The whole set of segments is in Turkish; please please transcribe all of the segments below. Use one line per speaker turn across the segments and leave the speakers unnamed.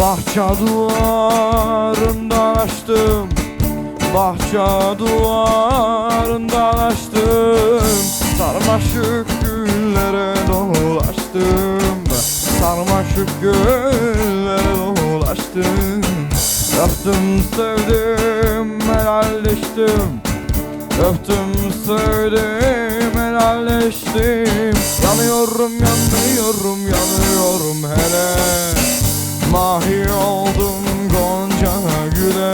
Bahçe duvarından açtım. Bahçe duvarından açtım. Sarmaşık güllere dolaştım. Sarmaşık güllere dolaştım. Öptüm sevdim helalleştim. Öptüm sevdim helalleştim. Yanıyorum yanıyorum yanıyorum hele Mahi oldum gonca güle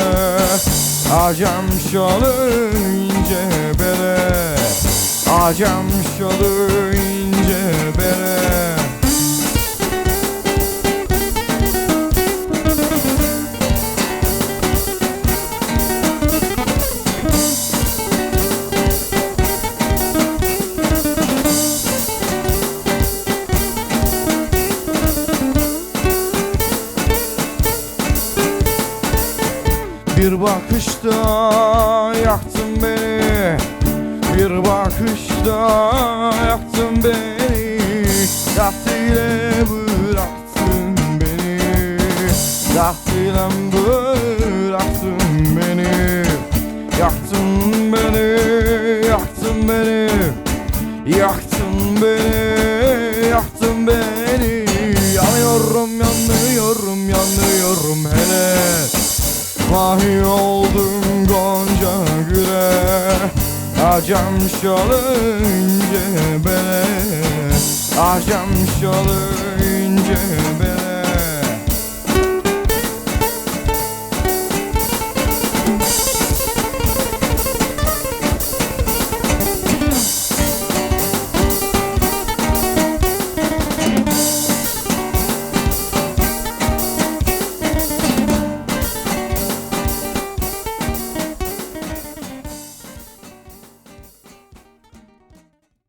Acem şalı ince bere Acem şalı Bir bakışta yaktın beni. Bir bakışta yaktın beni. İle bıraktın beni. İle bıraktın beni. Yaktın beni, yaktın beni. Yaktın beni, yaktın beni. Yanıyorum, yanıyorum, yanıyorum hele Mahi oldum gonca güle Acem şalı ince bele. Acem şalı ince bele